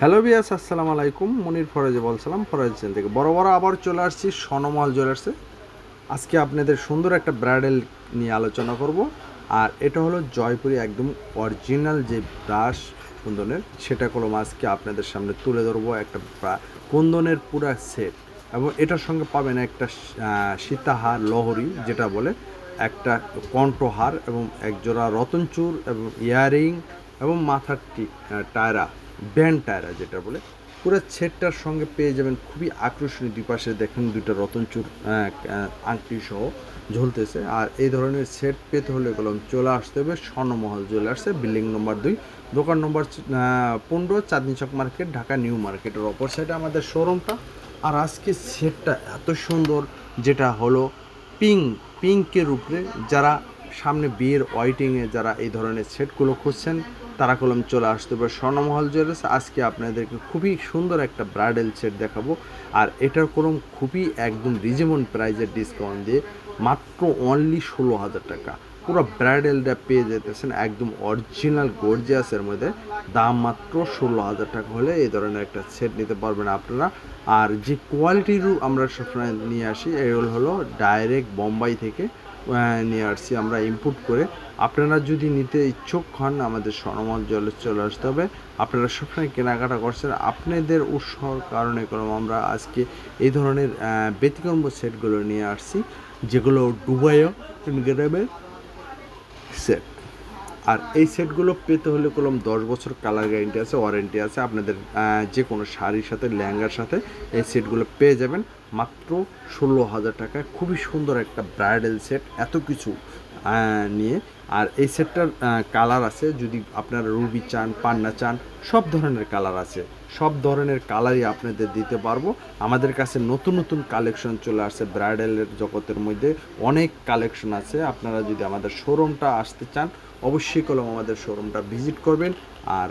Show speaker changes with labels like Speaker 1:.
Speaker 1: Hello বিয়াস আসসালামু আলাইকুম। মনির ফরাজে বলছিলাম, ফরাজ চ্যানেল থেকে। বড় বড় আবার চলে আসছি সনমহল জুয়েলার্সে আজকে আপনাদের সুন্দর একটা ব্রাইডাল নিয়ে আলোচনা করব। আর এটা হলো জয়পুরি একদম অরিজিনাল যে ব্রাশ কুন্দনের, সেটা কলম আজকে আপনাদের সামনে তুলে ধরবো একটা কুন্দনের পুরা সেট এবং এটার সঙ্গে পাবেন একটা সীতাহার লহরি, যেটা বলে একটা কণ্ঠহার এবং একজোড়া রতনচুর এবং ইয়ারিং এবং মাথার আহ, টায়রা ব্যান্ড টায়রা যেটা বলে পুরো সেটটার সঙ্গে পেয়ে যাবেন খুবই আকর্ষণীয় দুই পাশে দেখেন দুইটা রতনচুর আংটি সহ ঝুলতেছে। আর এই ধরনের সেট পেতে হলে কলম চলে আসতে হবে স্বর্ণমহল জুয়েলার্সে বিল্ডিং নম্বর দুই। দোকান নম্বর পনেরো চাঁদনি চক মার্কেট ঢাকা নিউ মার্কেটের অপর সাইডে আমাদের শোরুমটা। আর আজকে সেটটা এত সুন্দর যেটা হলো পিঙ্ক পিঙ্কের উপরে যারা সামনে বিয়ের ওয়াইটিংয়ে যারা এই ধরনের সেটগুলো খুঁজছেন তারা কলম চলে আসতে পারে। স্বর্ণমহল জুয়েলার্স, আজকে আপনাদেরকে খুবই সুন্দর একটা ব্রাইডাল সেট দেখাবো। আর এটার কলম খুবই একদম রিজেমন প্রাইজের ডিসকাউন্ট দিয়ে মাত্র অনলি ষোলো হাজার টাকা। পুরো ব্রাইডালটা পেয়ে যেতেছেন একদম অরিজিনাল গর্জিয়াসের মধ্যে। দাম মাত্র ষোলো হাজার টাকা হলে এই ধরনের একটা সেট নিতে পারবেন আপনারা। আর যে কোয়ালিটির আমরা সবসময় নিয়ে আসি এগুলো হলো ডাইরেক্ট বোম্বাই থেকে নিয়ে আসছি, আমরা ইম্পোর্ট করে। আপনারা যদি নিতে ইচ্ছুক হন, আমাদের সরমল জলে চলে আসতে হবে। আপনারা সবসময় কেনাকাটা করছেন। আপনাদের উৎসাহর কারণে কারণ আমরা আজকে এই ধরনের ব্যতিক্রম সেটগুলো নিয়ে আসছি, যেগুলো ডুবাইও গ্রামের আর এই সেটগুলো পেতে হলে কলম দশ বছর কালার গ্যারেন্টি আছে, ওয়ারেন্টি আছে। আপনাদের যে কোনো শাড়ির সাথে, লেহেঙ্গার সাথে এই সেটগুলো পেয়ে যাবেন। মাত্র ষোলো হাজার টাকায়। খুবই সুন্দর একটা ব্রাইডাল সেট এত কিছু। নিয়ে। আর এই সেটটার কালার আছে, যদি আপনারা রুবি চান, পান্না চান, সব ধরনের কালার আছে। সব ধরনের কালারই আপনাদের দিতে পারব। আমাদের কাছে নতুন নতুন কালেকশন চলে আসছে ব্রাইডালের জগতের মধ্যে। অনেক কালেকশন আছে। আপনারা যদি আমাদের শোরুমটা আসতে চান, অবশ্যই কলম আমাদের শোরুমটা ভিজিট করবেন। আর